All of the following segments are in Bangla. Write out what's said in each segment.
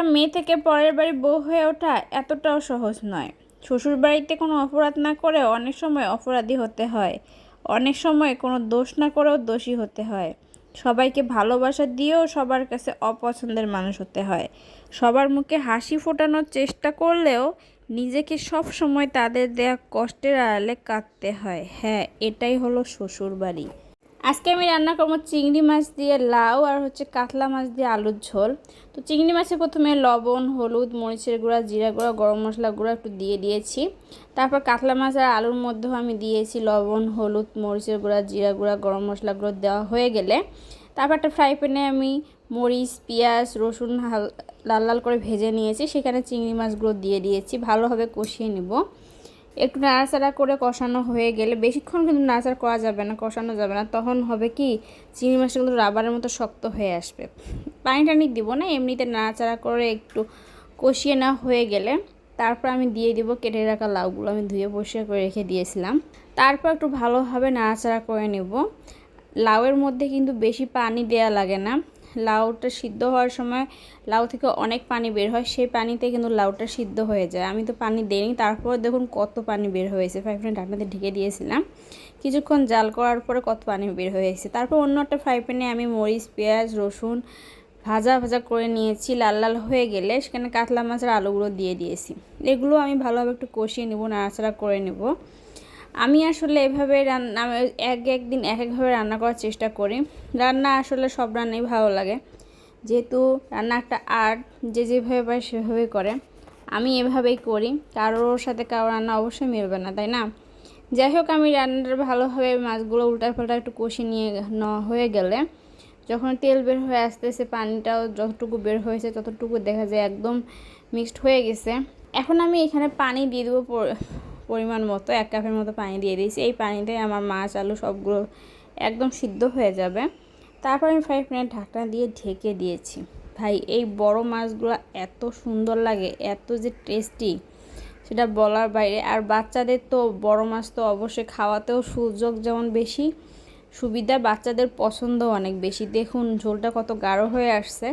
একটা মেয়ে থেকে পরের বাড়ি বউ হয়ে ওঠা এতটাও সহজ নয়। শ্বশুর বাড়িতে কোনো অপরাধ না করে অনেক সময় অপরাধী হতে হয়। অনেক সময় কোনো দোষ না করেও দোষী হতে হয়। সবাইকে ভালোবাসা দিয়েও সবার কাছে অপছন্দের মানুষ হতে হয়। সবার মুখে হাসি ফোটানোর চেষ্টা করলেও নিজেকে সব সময় তাদের দেয়া কষ্টের আড়ালে কাঁদতে হয়। হ্যাঁ এটাই হলো শ্বশুর বাড়ি আজকে আমি রান্না করব চিংড়ি মাছ দিয়ে লাউ আর হচ্ছে কাতলা মাছ দিয়ে আলুর ঝোল। তো চিংড়ি মাছে প্রথমে লবণ, হলুদ, মরিচের গুঁড়া, জিরা গুঁড়া, গরম মশলা গুঁড়া একটু দিয়ে দিয়েছি। তারপর কাতলা মাছ আর আলুর মধ্যেও আমি দিয়েছি লবণ, হলুদ, মরিচের গুঁড়া, জিরা গুঁড়া, গরম মশলা গুঁড়ো দেওয়া হয়ে গেলে তারপর একটা ফ্রাই প্যানে আমি মরিচ, পেঁয়াজ, রসুন লাল লাল করে ভেজে নিয়েছি। সেখানে চিংড়ি মাছগুলো দিয়ে দিয়েছি। ভালোভাবে কষিয়ে নেব। একটু নাড়াচাড়া করে কষানো হয়ে গেলে, বেশিক্ষণ কিন্তু নাড়াচাড়া করা যাবে না, কষানো যাবে না। তখন হবে কি, চিংড়ি মাছটা কিন্তু রাবারের মতো শক্ত হয়ে আসবে। পানি টানি দিব না, এমনিতে নাড়াচাড়া করে একটু কষিয়ে না হয়ে গেলে, তারপর আমি দিয়ে দিব কেটে রাখা লাউগুলো, আমি ধুয়ে পরিষ্কার করে রেখে দিয়েছিলাম। তারপর একটু ভালোভাবে নাড়াচাড়া করে নেব। লাউয়ের মধ্যে কিন্তু বেশি পানি দেয়া লাগে না লাউটা সিদ্ধ হওয়ার সময় লাউ থেকে অনেক পানি বের হয়, সেই পানিতে কিন্তু লাউটা সিদ্ধ হয়ে যায়। আমি তো পানি দিইনি, তারপর দেখুন কত পানি বের হয়েছে। ফ্রাই প্যানে ঢাকনাতে ঢেকে দিয়েছিলাম। কিছুক্ষণ জাল করার পরে কত পানি বের হয়েছে। তারপর অন্য একটা ফ্রাই প্যানে আমি মরিচ, পেঁয়াজ, রসুন ভাজা ভাজা করে নিয়েছি, লাল লাল হয়ে গেলে সেখানে কাতলা মাছের আলুগুলো দিয়ে দিয়েছি। এগুলো আমি ভালোভাবে একটু কষিয়ে নেব, নাড়াচাড়া করে নেব। আমি আসলে এভাবে রান্না, এক একদিন এক একভাবে রান্না করার চেষ্টা করি। রান্না আসলে সব রান্নাই ভালো লাগে। যেহেতু রান্না একটা আর্ট যে যেভাবে পারে সেভাবেই করে। আমি এভাবেই করি। কারোর সাথে কারও রান্না অবশ্যই মিলবে না, তাই না? যাই হোক, আমি রান্নাটা ভালোভাবে মাছগুলো উল্টা পাল্টা একটু কষে নিয়ে নেওয়া হয়ে গেলে যখন তেল বের হয়ে আসতেছে, পানিটাও যতটুকু বের হয়েছে ততটুকু দেখা যায় একদম মিক্সড হয়ে গেছে। এখন আমি এখানে পানি দিয়ে দেবো পরিমাণ মতো, এক কাপের মতো পানি দিয়ে দিয়েছি। এই পানিতে আমার মাছ, আলু সবগুলো একদম সিদ্ধ হয়ে যাবে। তারপর আমি ফ্রাই প্যানের ঢাকনা দিয়ে ঢেকে দিয়েছি। ভাই, এই বড় মাছগুলো এত সুন্দর লাগে, এত যে টেস্টি সেটা বলার বাইরে। আর বাচ্চাদের তো, বড় মাছ তো অবশ্যই খাওয়াতেও সুযোগ যেমন বেশি, সুবিধা বাচ্চাদের পছন্দ অনেক বেশি। দেখুন, ঝোলটা কত গাঢ় হয়ে আসছে।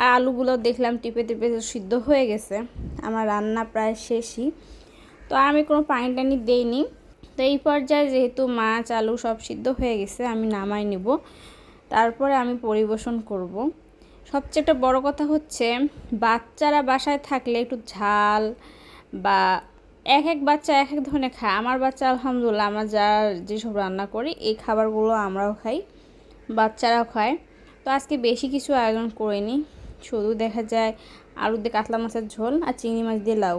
আর আলুগুলো দেখলাম টিপে টিপে সিদ্ধ হয়ে গেছে। আমার রান্না প্রায় শেষই। তো আমি কোনো পানি টানি দেইনি। তো এই পর্যায়ে যেহেতু মাছ, আলু সব সিদ্ধ হয়ে গেছে, আমি নামাই নিব। তারপরে আমি পরিবেশন করব। সবচেয়ে একটা বড় কথা হচ্ছে, বাচ্চারা বাসায় থাকলে একটু ঝাল বা এক এক বাচ্চা এক এক ধরনের খায়। আমার বাচ্চা, আলহামদুলিল্লাহ, আমরা যা যেসব রান্না করি, এই খাবারগুলো আমরাও খাই, বাচ্চারাও খায়। তো আজকে বেশি কিছু আয়োজন করিনি, শুধু দেখা যায় আলু দিয়ে কাতলা মাছের ঝোল আর চিংড়ি মাছ দিয়ে লাউ।